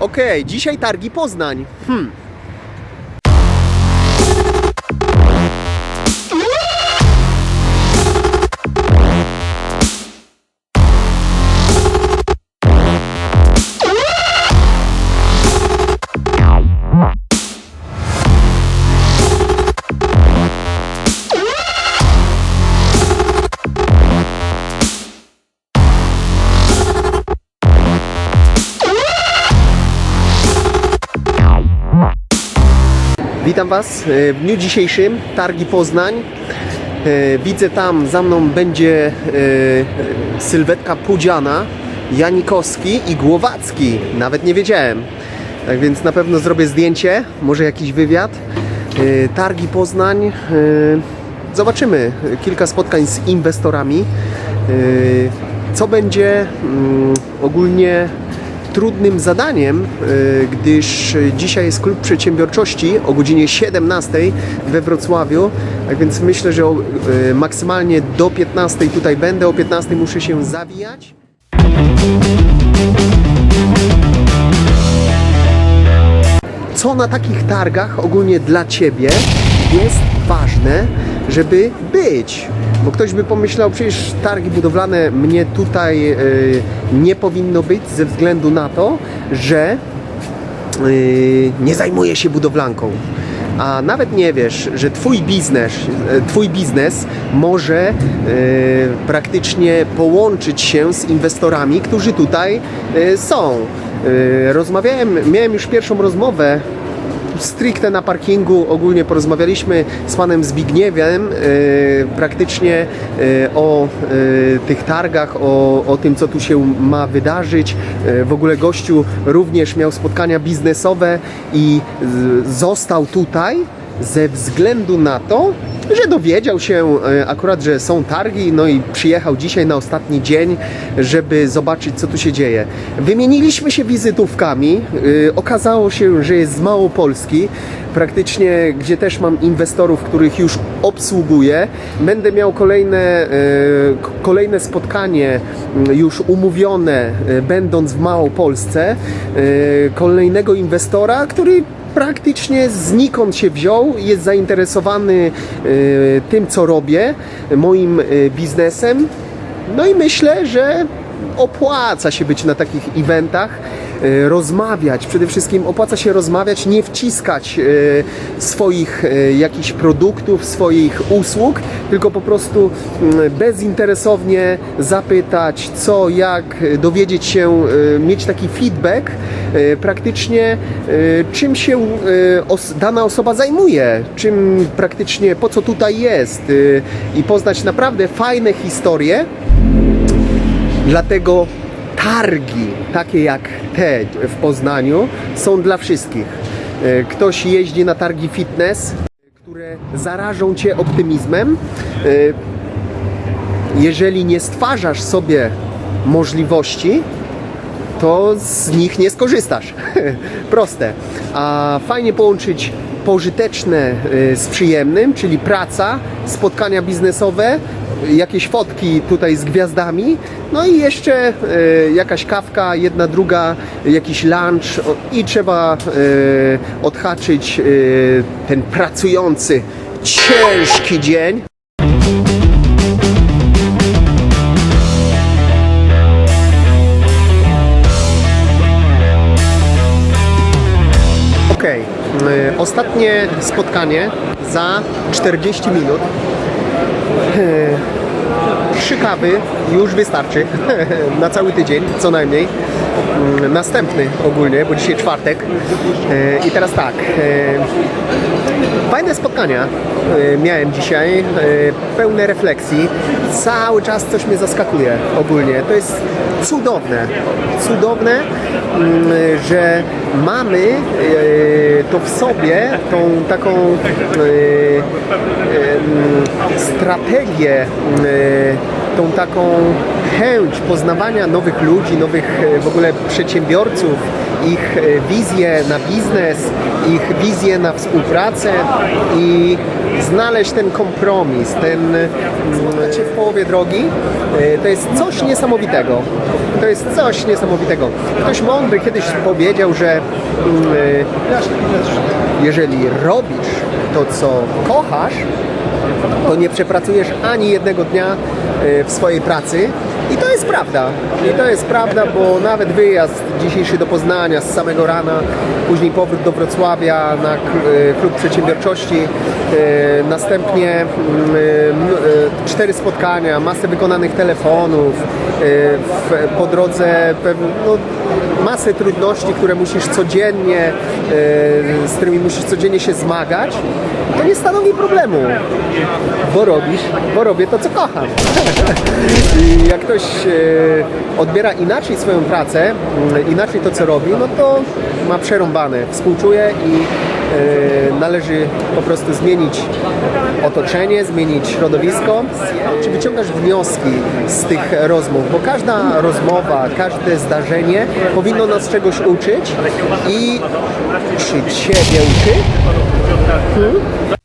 Okej, dzisiaj targi Poznań. Hmm. Witam Was e, w dniu dzisiejszym, Targi Poznań. E, Widzę tam, za mną będzie e, sylwetka Pudziana, Janikowski i Głowacki. Nawet nie wiedziałem. Tak więc na pewno zrobię zdjęcie, może jakiś wywiad. Targi Poznań. Zobaczymy kilka spotkań z inwestorami. Co będzie mm, ogólnie trudnym zadaniem, y, gdyż dzisiaj jest klub przedsiębiorczości o godzinie 17 we Wrocławiu, tak więc myślę, że y, maksymalnie do 15 tutaj będę, o 15 muszę się zawijać. Co na takich targach ogólnie dla Ciebie jest ważne, żeby być? Bo ktoś by pomyślał, przecież targi budowlane mnie tutaj y, nie powinno być ze względu na to, że y, nie zajmuję się budowlanką. A nawet nie wiesz, że twój biznes, e, twój biznes może e, praktycznie połączyć się z inwestorami, którzy tutaj e, są. E, rozmawiałem, miałem już pierwszą rozmowę stricte na parkingu ogólnie porozmawialiśmy z panem Zbigniewem e, praktycznie e, o e, tych targach, o, o tym co tu się ma wydarzyć. W ogóle gościu również miał spotkania biznesowe i został tutaj ze względu na to, że dowiedział się e, akurat, że są targi, no i przyjechał dzisiaj na ostatni dzień, żeby zobaczyć, co tu się dzieje. Wymieniliśmy się wizytówkami. e, Okazało się, że jest z Małopolski, praktycznie, gdzie też mam inwestorów, których już obsługuję. Będę miał kolejne, e, kolejne spotkanie już umówione, będąc w Małopolsce, kolejnego inwestora, który praktycznie znikąd się wziął, jest zainteresowany e, tym, co robię, moim e, biznesem. No i myślę, że opłaca się być na takich eventach, rozmawiać. Przede wszystkim opłaca się rozmawiać, nie wciskać e, swoich e, jakichś produktów, swoich usług, tylko po prostu mm, bezinteresownie zapytać, co, jak, e, dowiedzieć się, e, mieć taki feedback e, praktycznie, e, czym się e, dana osoba zajmuje, czym praktycznie, po co tutaj jest e, i poznać naprawdę fajne historie. Dlatego targi, takie jak te w Poznaniu, są dla wszystkich. E, Ktoś jeździ na targi fitness, które zarażą cię optymizmem. E, Jeżeli nie stwarzasz sobie możliwości, to z nich nie skorzystasz. Proste. A fajnie połączyć pożyteczne y, z przyjemnym, czyli praca, spotkania biznesowe, jakieś fotki tutaj z gwiazdami, no i jeszcze y, jakaś kawka, jedna, druga, jakiś lunch i trzeba y, odhaczyć y, ten pracujący, ciężki dzień. Okej, ostatnie spotkanie za 40 minut. 嘿 Trzy kawy już wystarczy na cały tydzień, co najmniej. Mm, Następny ogólnie, bo dzisiaj czwartek. Y, I teraz tak. y, Fajne spotkania y, miałem dzisiaj, pełne refleksji. Cały czas coś mnie zaskakuje ogólnie. To jest cudowne, cudowne, mm, że mamy to w sobie, tą taką mm, strategię, tą taką chęć poznawania nowych ludzi, nowych y, w ogóle przedsiębiorców, ich y, wizję na biznes, ich wizję na współpracę i znaleźć ten kompromis, ten mm, spotkać się w połowie drogi, e, to jest coś niesamowitego. To jest coś niesamowitego. Ktoś mądry kiedyś powiedział, że mm, e, jeżeli robisz to, co kochasz, to nie przepracujesz ani jednego dnia e, w swojej pracy. I to jest prawda. I to jest prawda, bo nawet wyjazd dzisiejszy do Poznania z samego rana, później powrót do Wrocławia na e, klub przedsiębiorczości, e, następnie mm, cztery spotkania, masę wykonanych telefonów, po drodze no, masę trudności, które musisz codziennie, e, z którymi musisz codziennie się zmagać, to nie stanowi problemu, bo robisz, bo robię to, co kocham. I jak ktoś e, odbiera inaczej swoją pracę, inaczej to, co robi, no to ma przerąbane. Współczuję i należy po prostu zmienić otoczenie, zmienić środowisko. Czy wyciągasz wnioski z tych rozmów? Bo każda rozmowa, każde zdarzenie powinno nas czegoś uczyć i czy Ciebie uczy? Hmm?